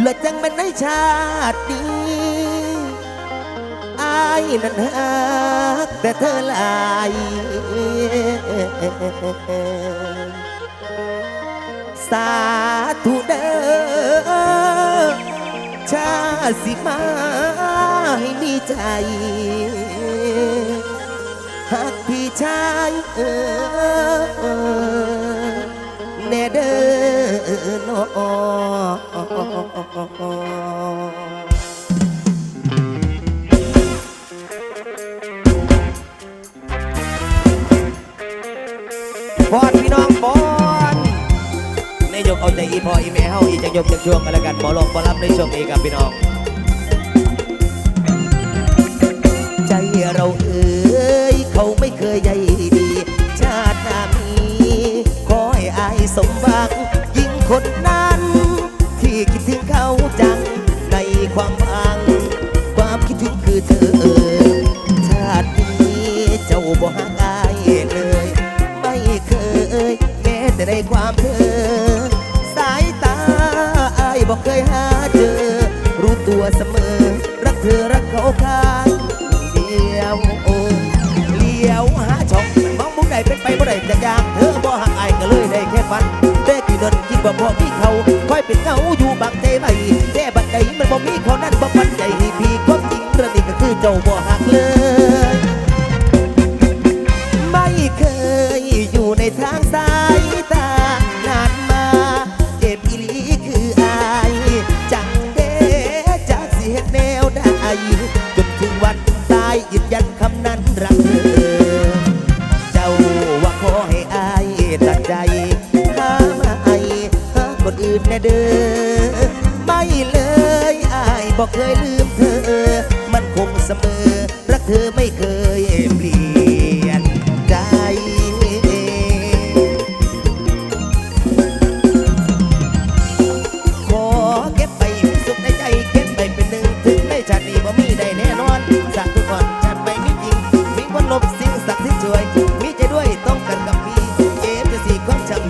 เลือดจังเป็นในชาติดีอายนั้นหักแต่เธอลายสาธุเด้อชาสิมาให้มีใจหักพี่ชายเออแน่เด้อนอ พอดพี่น้องบอนนายกเอาใจอีพออีแม่เฮาอีจะยกจะช่วงกันแล้วกันบอลงบอลรับในช่วงนี้ครับพี่น้อง บ่พอพี่เขาคอยเป็นเงาอยู่บางใจไหมแต่บัดใดมันบ่มีเขานั้นบ่ปันใจให้พี่ก็จริงเรื่งก็คือเจ้าบ่หา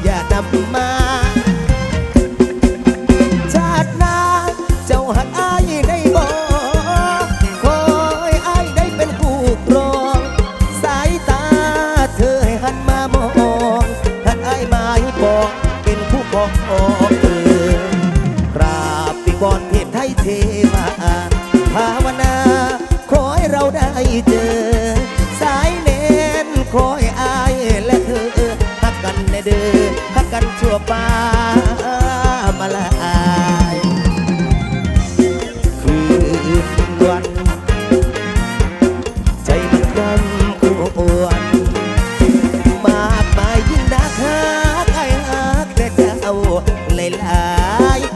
อย่านำมา ai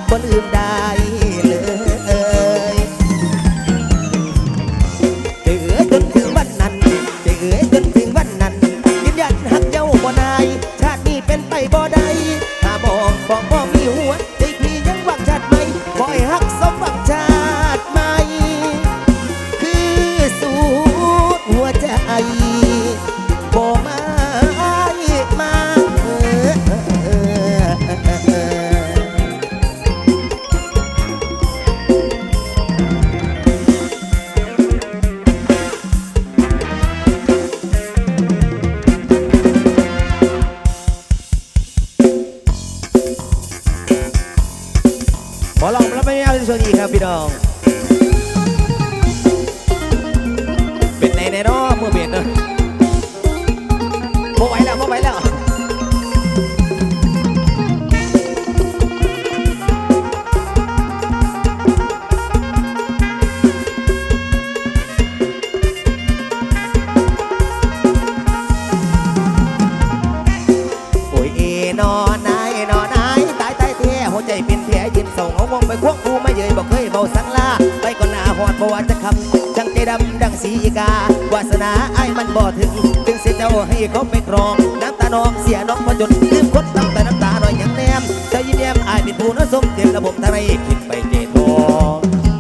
ได้ดำดังสีกาวาสนาไอ้มันบ่ถึง ถึงเสียเจ้าให้เขาไปครองน้ำตาน้องเสียน้องพอจนลืมคนตั้งแต่น้ำตาลน่อยยังแนมเจ้ายิ้มแย้มไอ้ปิดผู้น่าสมเทียมระบบทะเลคิดไปเกทอ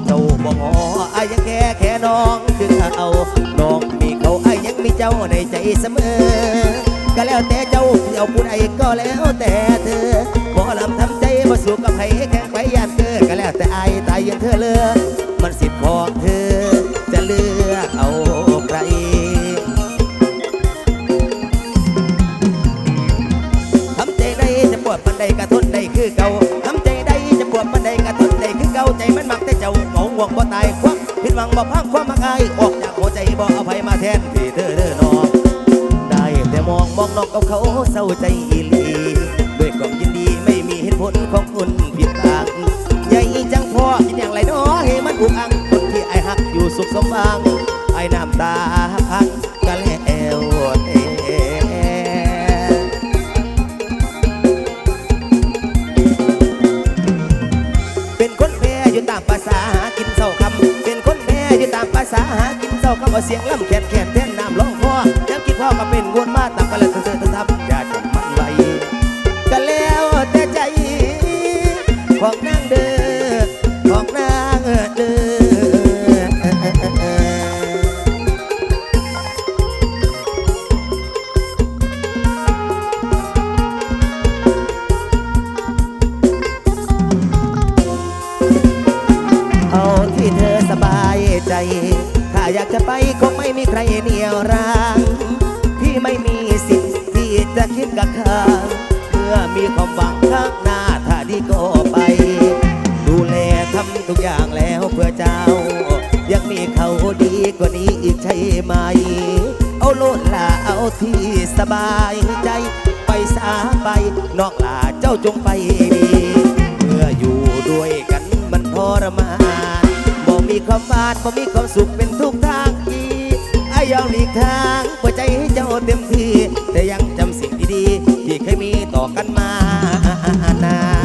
เจ้าบ่งอ้อไอ้ยังแค่แค่น้องถึงเอาน้องมีเขาไอ้ยังมีเจ้าในใจเสมอก็แล้วแต่เจ้าเอาปูนไอ้ก็แล้วแต่เธอบ่ลำทำใจมาสู่กับให้แข่งไปยานเกิดก็แล้วแต่ไอ้ตายยังเธอเลย บ่ตายควักผิดหวังบ่พังความมักอายออกจากหัวใจบ่เอาภัยมาแทนที่เธอเด้อน้องได้แต่มองมองนอกกับเขาเศร้าใจอีหลีด้วยความยินดีไม่มีเหตุผลของคุณผิดทางใหญ่จังพอกินอย่างไรเนาะให้มันอุกอังคนที่ไอหักอยู่สุขสมหวังไอน้ำตาพัง สาหากินเศร้าคำว่าเสียงล่ำแขนแขนแท่นน้ำร้องพ่อย้ำคิดพ่อก็เป็นงวนมาตามกันเลยเธอเธอเธอทำอย่าจมมันไหลก็แล้วแต่ใจของนา ทุกอย่างแล้วเพื่อเจ้า ยังมีเขาดีกว่านี้อีกใช่ไหม เอาโลดลาเอาที่สบายใจ ไปสาไปนอกลาเจ้าจงไปดีเมื่ออยู่ด้วยกันมันทรมานบ่มีความบาดบ่มีความสุขเป็นทุกทางอีไอยอมหลีกทางเพื่อใจให้เจ้าเต็มที่ แต่ยังจำสิ่งดีๆที่เคยมีต่อกันมานา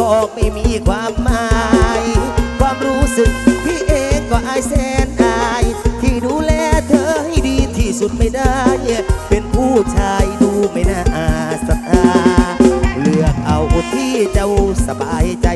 ก็ไม่มีความหมาย ความรู้สึกที่เองก็อายแสนอาย ที่ดูแลเธอให้ดีที่สุดไม่ได้ เป็นผู้ชายดูไม่น่าศรัทธาเลือกเอาที่เจ้าสบายใจ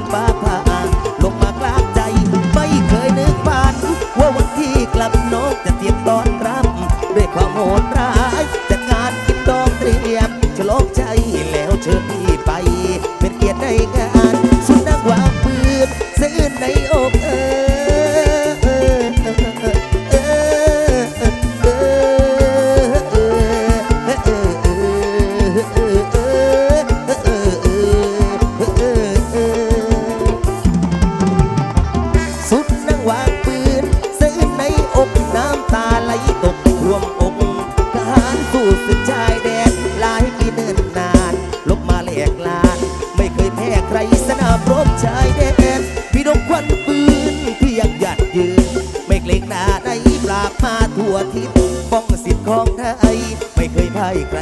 นปาก ไม่เคยพ่ายใคร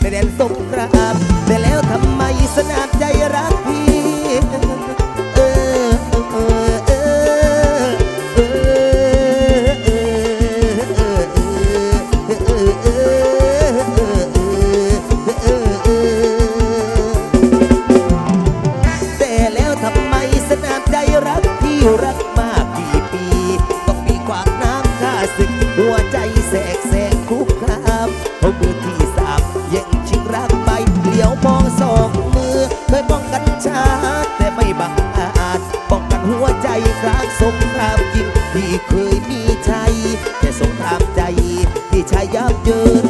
ในแดนสงครามแต่แล้วทำไมสนามใจรัก เคยมีใจ แต่สงครามใจที่ชายยับเยิน